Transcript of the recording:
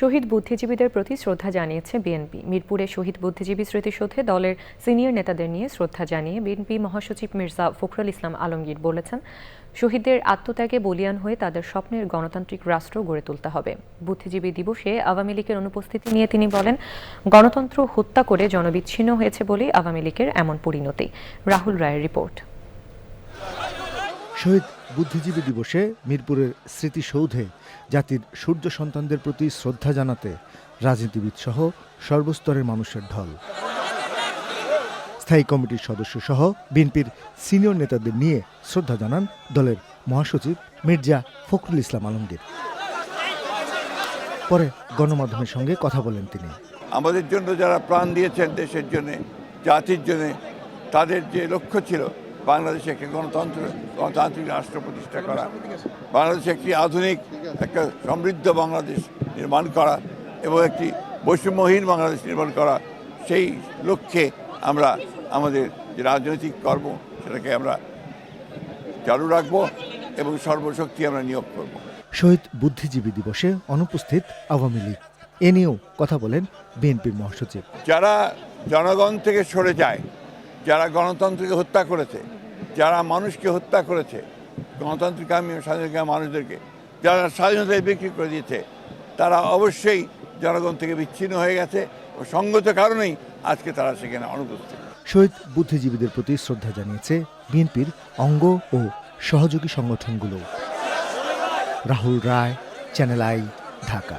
শহীদ বুদ্ধিজীবীদের প্রতি শ্রদ্ধা জানিয়েছে বিএনপি। মিরপুরে শহীদ বুদ্ধিজীবী স্মৃতিসৌধে দলের সিনিয়র নেতাদের নিয়ে শ্রদ্ধা জানিয়ে বিএনপি মহাসচিব মির্জা ফখরুল ইসলাম আলমগীর বলেছেন, শহীদদের আত্মত্যাগে বলিয়ান হয়ে তাদের স্বপ্নের গণতান্ত্রিক রাষ্ট্র গড়ে তুলতে হবে। বুদ্ধিজীবী দিবসে আওয়ামী লীগের অনুপস্থিতি নিয়ে তিনি বলেন, গণতন্ত্র হত্যা করে জনবিচ্ছিন্ন হয়েছে বলেই আওয়ামী লীগের এমন পরিণতি। রাহুল রায়ের রিপোর্ট। শহীদ বুদ্ধিজীবী দিবসে মিরপুরের স্মৃতিসৌধে জাতির সূর্য সন্তানদের প্রতি শ্রদ্ধা জানাতে রাজনীতিবিদ সহ সর্বস্তরের মানুষের ঢল। স্থায়ী কমিটির সদস্য সহ বিএনপির সিনিয়র নেতাদের নিয়ে শ্রদ্ধা জানান দলের মহাসচিব মির্জা ফখরুল ইসলাম আলমগীর। পরে গণমাধ্যমের সঙ্গে কথা বলেন তিনি। আমাদের জন্য যারা প্রাণ দিয়েছেন দেশের জন্য, জাতির জন্য, তাদের যে লক্ষ্য ছিল বাংলাদেশে একটি গণতন্ত্র গণতান্ত্রিক রাষ্ট্র প্রতিষ্ঠা করা। বাংলাদেশে একটি আধুনিক একটা সমৃদ্ধ বাংলাদেশ নির্মাণ করা এবং একটি বৈষম্যহীন বাংলাদেশ নির্মাণ করা সেই লক্ষ্যে আমরা আমাদের যে রাজনৈতিক কর্ম সেটাকে আমরা চালু রাখব এবং সর্বশক্তি আমরা নিয়োগ করব। শহীদ বুদ্ধিজীবী দিবসে অনুপস্থিত আওয়ামী লীগ। এ নিয়েও কথা বলেন বিএনপির মহাসচিব। যারা জনগণ থেকে সরে যায় যারা গণতন্ত্রকে হত্যা করেছে, যারা মানুষকে হত্যা করেছে, গণতান্ত্রিক আমি স্বাধীনতা মানুষদেরকে, যারা স্বাধীনতায় বিক্রি করে দিয়েছে, তারা অবশ্যই জনগণ থেকে বিচ্ছিন্ন হয়ে গেছে ও সঙ্গত কারণেই আজকে তারা সেখানে অনুপস্থিত। শহীদ বুদ্ধিজীবীদের প্রতি শ্রদ্ধা জানিয়েছে বিএনপির অঙ্গ ও সহযোগী সংগঠনগুলো। Rahul Roy, channel I, Dhaka.